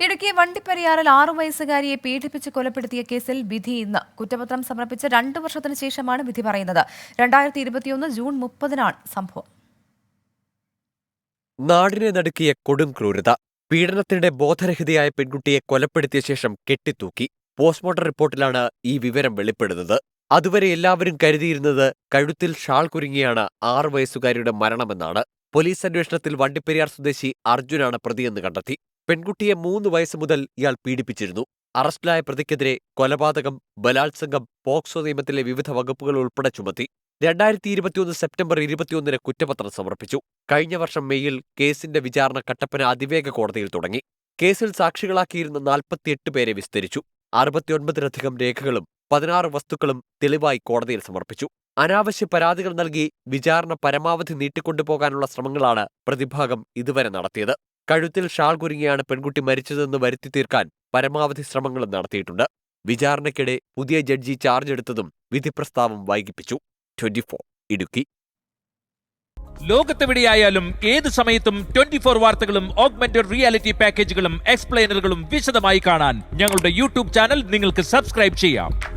ഇടുക്കി വണ്ടിപ്പെരിയാറിൽ ആറു വയസ്സുകാരിയെ പീഡിപ്പിച്ച് കൊലപ്പെടുത്തിയ കേസിൽ വിധി ഇന്ന്. കുറ്റപത്രം സമർപ്പിച്ച രണ്ടു വർഷത്തിന് ശേഷമാണ് വിധി പറയുന്നത്. രണ്ടായിരത്തി ഇരുപത്തിയൊന്ന് ജൂൺ മുപ്പതിനാണ് സംഭവം. നാടിനെ നടുക്കിയ കൊടും ക്രൂരത. പീഡനത്തിനിടെ ബോധരഹിതയായ പെൺകുട്ടിയെ കൊലപ്പെടുത്തിയ ശേഷം കെട്ടിത്തൂക്കി. പോസ്റ്റ്മോർട്ടം റിപ്പോർട്ടിലാണ് ഈ വിവരം വെളിപ്പെടുന്നത്. അതുവരെ എല്ലാവരും കരുതിയിരുന്നത് കഴുത്തിൽ ഷാൾ കുരുങ്ങിയാണ് ആറു വയസ്സുകാരിയുടെ മരണമെന്നാണ്. പോലീസ് അന്വേഷണത്തിൽ വണ്ടിപ്പെരിയാർ സ്വദേശി അർജുനാണ് പ്രതിയെന്ന് കണ്ടെത്തി. പെൺകുട്ടിയെ മൂന്ന് വയസ്സ് മുതൽ ഇയാൾ പീഡിപ്പിച്ചിരുന്നു. അറസ്റ്റിലായ പ്രതിക്കെതിരെ കൊലപാതകം ബലാത്സംഗം പോക്സോ നിയമത്തിലെ വിവിധ വകുപ്പുകൾ ഉൾപ്പെടെ ചുമത്തി. രണ്ടായിരത്തി ഇരുപത്തിയൊന്ന് സെപ്റ്റംബർ ഇരുപത്തിയൊന്നിന് കുറ്റപത്രം സമർപ്പിച്ചു. കഴിഞ്ഞ വർഷം മെയ്യിൽ കേസിന്റെ വിചാരണ കട്ടപ്പന അതിവേഗ കോടതിയിൽ തുടങ്ങി. കേസിൽ സാക്ഷികളാക്കിയിരുന്ന നാൽപ്പത്തിയെട്ട് പേരെ വിസ്തരിച്ചു. അറുപത്തിയൊൻപതിലധികം രേഖകളും പതിനാറ് വസ്തുക്കളും തെളിവായി കോടതിയിൽ സമർപ്പിച്ചു. അനാവശ്യ പരാതികൾ നൽകി വിചാരണ പരമാവധി നീട്ടിക്കൊണ്ടുപോകാനുള്ള ശ്രമങ്ങളാണ് പ്രതിഭാഗം ഇതുവരെ നടത്തിയത്. കഴുത്തിൽ ഷാൾ കുരുങ്ങിയാണ് പെൺകുട്ടി മരിച്ചതെന്ന് വരുത്തി തീർക്കാൻ പരമാവധി ശ്രമങ്ങളും നടത്തിയിട്ടുണ്ട്. വിചാരണയ്ക്കിടെ പുതിയ ജഡ്ജി ചാർജ് എടുത്തതും വിധി പ്രസ്താവം വൈകിപ്പിച്ചു. Twenty four Idukki. ലോകത്തെവിടെയായാലും ഏത് സമയത്തും ട്വന്റി ഫോർ വാർത്തകളും ഓഗ്മെന്റഡ് റിയാലിറ്റി പാക്കേജുകളും എക്സ്പ്ലെയിനറുകളും വിശദമായി കാണാൻ ഞങ്ങളുടെ യൂട്യൂബ് ചാനൽ നിങ്ങൾക്ക് സബ്സ്ക്രൈബ് ചെയ്യാം.